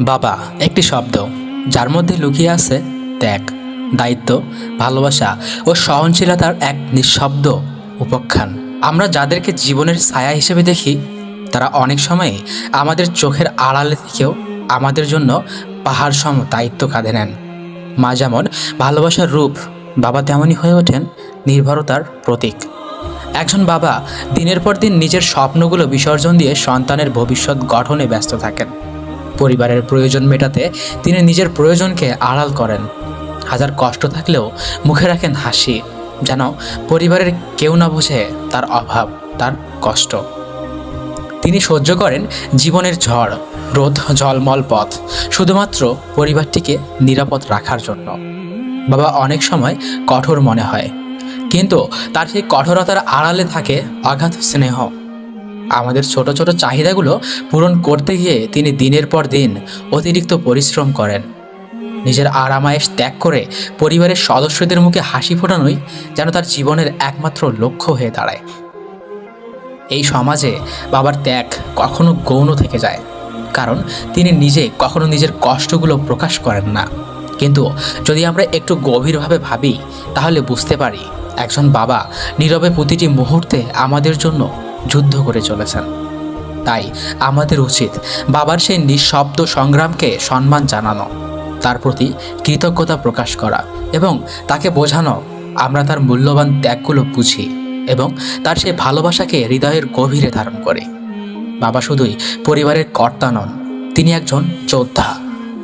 বাবা, একটি শব্দ। যার মধ্যে লুকিয়ে আছে ত্যাগ, দায়িত্ব, ভালোবাসা ও সহনশীলতার এক নিঃশব্দ উপাখ্যান। আমরা যাদেরকে জীবনের ছায়া হিসেবে দেখি, তারা অনেক সময় আমাদের চোখের আড়ালে থেকেও আমাদের জন্য পাহাড় সম দায়িত্ব কাঁধে নেন। মা যেমন ভালোবাসার রূপ, বাবা তেমনই হয়ে ওঠেন নির্ভরতার প্রতীক। একজন বাবা দিনের পর দিন নিজের স্বপ্নগুলো বিসর্জন দিয়ে সন্তানের ভবিষ্যৎ গঠনে ব্যস্ত থাকেন। পরিবারের প্রয়োজন মেটাতে তিনি নিজের প্রয়োজনকে আড়াল করেন। হাজার কষ্ট থাকলেও মুখে রাখেন হাসি, যেন পরিবারের কেউ না বুঝে তার অভাব, তার কষ্ট। তিনি সহ্য করেন জীবনের ঝড় রোদ জলমল পথ, শুধুমাত্র পরিবারটিকে নিরাপদ রাখার জন্য। বাবা অনেক সময় কঠোর মনে হয়, কিন্তু তার সেই কঠোরতার আড়ালে থাকে আঘাত স্নেহ। আমাদের ছোট ছোট চাহিদাগুলো পূরণ করতে গিয়ে তিনি দিনের পর দিন অতিরিক্ত পরিশ্রম করেন। নিজের আরামায়েশ ত্যাগ করে পরিবারের সদস্যদের মুখে হাসি ফোটানোই যেন তার জীবনের একমাত্র লক্ষ্য হয়ে দাঁড়ায়। এই সমাজে বাবার ত্যাগ কখনো গৌণ থেকে যায়, কারণ তিনি নিজে কখনো নিজের কষ্টগুলো প্রকাশ করেন না। কিন্তু যদি আমরা একটু গভীরভাবে ভাবি, তাহলে বুঝতে পারি, একজন বাবা নীরবে প্রতিটি মুহূর্তে আমাদের জন্য যুদ্ধ করে চলেছেন। তাই আমাদের উচিত বাবার সেই নিঃশব্দ সংগ্রামকে সম্মান জানানো, তার প্রতি কৃতজ্ঞতা প্রকাশ করা এবং তাকে বোঝানো, আমরা তার মূল্যবান ত্যাগগুলো বুঝি এবং তার সেই ভালোবাসাকে হৃদয়ের গভীরে ধারণ করি। বাবা শুধুই পরিবারের কর্তা নন, তিনি একজন যোদ্ধা,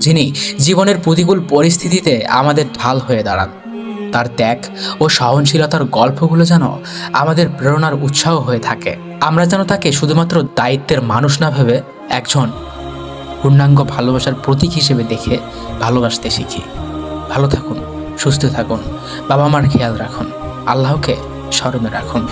যিনি জীবনের প্রতিকূল পরিস্থিতিতে আমাদের ঢাল হয়ে দাঁড়ান। তার ত্যাগ ও সহনশীলতার গল্পগুলো যেন আমাদের প্রেরণার উৎসাহ হয়ে থাকে। আমরা যেন তাকে শুধুমাত্র দায়িত্বের মানুষ না ভেবে একজন পূর্ণাঙ্গ ভালোবাসার প্রতীক হিসেবে দেখে ভালোবাসতে শিখি। ভালো থাকুন, সুস্থ থাকুন বাবা মার খেয়াল রাখুন, আল্লাহকে স্মরণে রাখুন।